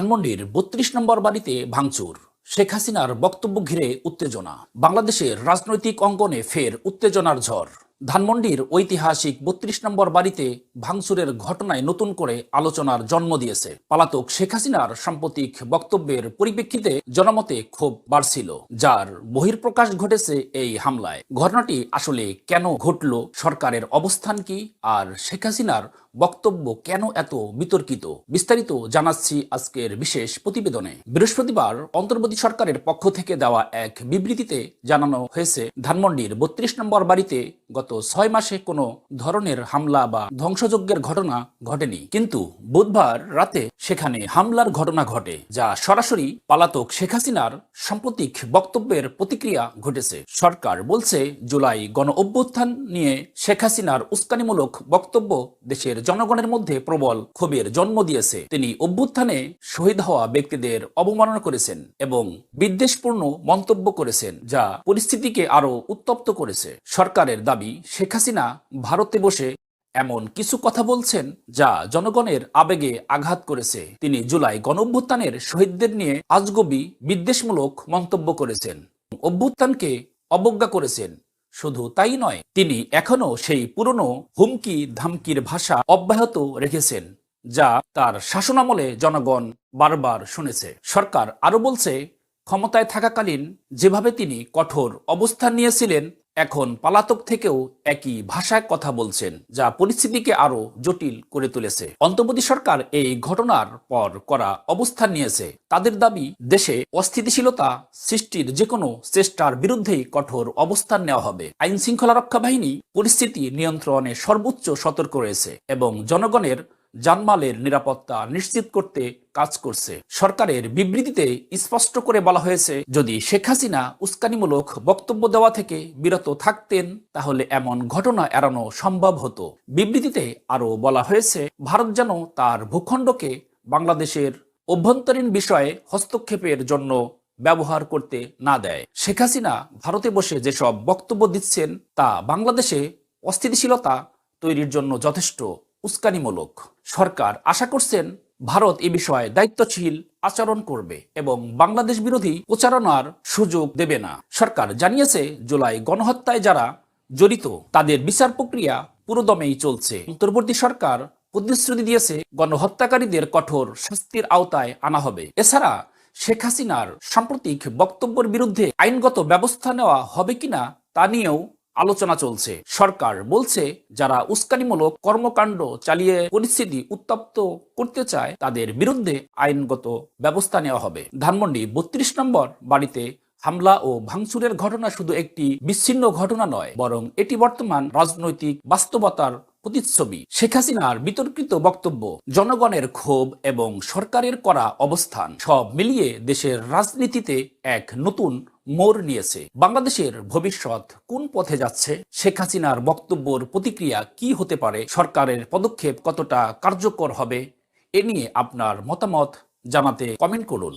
ধানমন্ডির বত্রিশ নম্বর বাড়িতে ভাঙচুর। শেখ হাসিনার বক্তব্য ঘিরে উত্তেজনা। বাংলাদেশের রাজনৈতিক অঙ্গনে ফের উত্তেজনার ঝড়। ধানমন্ডির ঐতিহাসিক বত্রিশ নম্বর বাড়িতে ভাঙচুরের ঘটনায় নতুন করে আলোচনার জন্ম দিয়েছে। পালাতক শেখ হাসিনার সাম্প্রতিক বক্তব্যের পরিপ্রেক্ষিতে জনমতে ক্ষোভ বাড়ছিল, যার বহির্প্রকাশ ঘটেছে এই হামলায়। ঘটনাটি আসলে কেন ঘটল, সরকারের অবস্থান কি, আর শেখ হাসিনার বক্তব্য কেন এত বিতর্কিত? বিস্তারিত জানাচ্ছি আজকের বিশেষ প্রতিবেদনে। বৃহস্পতিবার অন্তর্বর্তী সরকারের পক্ষ থেকে দেওয়া এক বিবৃতিতে জানানো হয়েছে, ধানমন্ডির বত্রিশ নম্বর বাড়িতে গত ছয় মাসে কোনো ধরনের হামলা বা ধ্বংসযজ্ঞের ঘটনা ঘটেনি। কিন্তু বুধবার রাতে সেখানে হামলার ঘটনা ঘটে, যা সরাসরি পালাতক শেখ হাসিনার সাম্প্রতিক বক্তব্যের প্রতিক্রিয়া ঘটেছে। সরকার বলছে, জুলাই গণ অভ্যুত্থান নিয়ে শেখ হাসিনার উস্কানিমূলক বক্তব্য দেশের জনগণের মধ্যে প্রবল ক্ষোভের জন্ম দিয়েছে। তিনি অভ্যুত্থানে শহীদ হওয়া ব্যক্তিদের অবমাননা করেছেন এবং বিদ্বেষপূর্ণ মন্তব্য করেছেন, যা পরিস্থিতিকে আরও উত্তপ্ত করেছে। সরকারের দাবি শেখ হাসিনা ভারতে বসে এমন কিছু কথা বলছেন যা জনগণের আবেগে আঘাত করেছে। তিনি জুলাই গণঅভ্যুত্থানের শহীদদের নিয়ে আজগবি বিদ্বেষমূলক মন্তব্য করেছেন। অভ্যুত্থানকে অবজ্ঞা করেছেন। শুধু তাই নয়, তিনি এখনও সেই পুরনো হুমকি ধামকির ভাষা অব্যাহত রেখেছেন, যা তার শাসনামলে জনগণ বারবার শুনেছে। সরকার আরও বলছে, ক্ষমতায় থাকাকালীন যেভাবে তিনি কঠোর অবস্থান নিয়েছিলেন এখন পালাতক থেকেও একই ভাষায় কথা বলছেন, যা পরিস্থিতিকে আরও জটিল করে তুলেছে। অন্তর্বর্তী সরকার এই ঘটনার পর করা অবস্থান নিয়েছে। তাদের দাবি, দেশে অস্থিতিশীলতা সৃষ্টির যে কোনো চেষ্টার বিরুদ্ধেই কঠোর অবস্থান নেওয়া হবে। আইন শৃঙ্খলা রক্ষা বাহিনী পরিস্থিতি নিয়ন্ত্রণে সর্বোচ্চ সতর্ক রয়েছে এবং জনগণের জানমালের নিরাপত্তা নিশ্চিত করতে কাজ করছে। সরকারের বিবৃতিতে স্পষ্ট করে বলা হয়েছে, যদি শেখ হাসিনা উস্কানিমূলক বক্তব্য দেওয়া থেকে বিরত থাকতেন, তাহলে এমন ঘটনা এড়ানো সম্ভব হতো। বিবৃতিতে আরও বলা হয়েছে, ভারত যেন তার ভূখণ্ডকে বাংলাদেশের অভ্যন্তরীণ বিষয়ে হস্তক্ষেপের জন্য ব্যবহার করতে না দেয়। শেখ হাসিনা ভারতে বসে যেসব বক্তব্য দিচ্ছেন, তা বাংলাদেশে অস্থিতিশীলতা তৈরির জন্য যথেষ্ট। উস্কানিমূলক সরকার আশা করছেন ভারত এ বিষয়ে দায়িত্বশীল আচরণ করবে এবং বাংলাদেশ বিরোধী প্রচারণার সুযোগ দেবে না। সরকার জানিয়েছে, জুলাই গণহত্যায় যারা জড়িত, তাদের বিচার প্রক্রিয়া পুরোদমেই চলছে। অন্তর্বর্তী সরকার প্রতিশ্রুতি দিয়েছে, গণহত্যাকারীদের কঠোর শাস্তির আওতায় আনা হবে। এছাড়া শেখ হাসিনার সাম্প্রতিক বক্তব্যের বিরুদ্ধে আইনগত ব্যবস্থা নেওয়া হবে কিনা তা নিয়েও আলোচনা চলছে। সরকার বলছে, যারা উস্কানিমূলক কর্মকাণ্ড চালিয়ে পরিস্থিতি উত্তপ্ত করতে চায়, তাদের বিরুদ্ধে আইনগত ব্যবস্থা নেওয়া হবে। ধানমন্ডি বত্রিশ নম্বর বাড়িতে হামলা ও ভাঙচুরের ঘটনা শুধু একটি বিচ্ছিন্ন ঘটনা নয়, বরং এটি বর্তমান রাজনৈতিক বাস্তবতার প্রতিচ্ছবি। শেখ হাসিনার বিতর্কিত বক্তব্য, জনগণের ক্ষোভ এবং সরকারের করা অবস্থান, সব মিলিয়ে দেশের রাজনীতিতে এক নতুন মোড় নিয়েছে। বাংলাদেশের ভবিষ্যৎ কোন পথে যাচ্ছে? শেখ হাসিনার বক্তব্যর প্রতিক্রিয়া কি হতে পারে? সরকারের পদক্ষেপ কতটা কার্যকর হবে? এ নিয়ে আপনার মতামত জানাতে কমেন্ট করুন।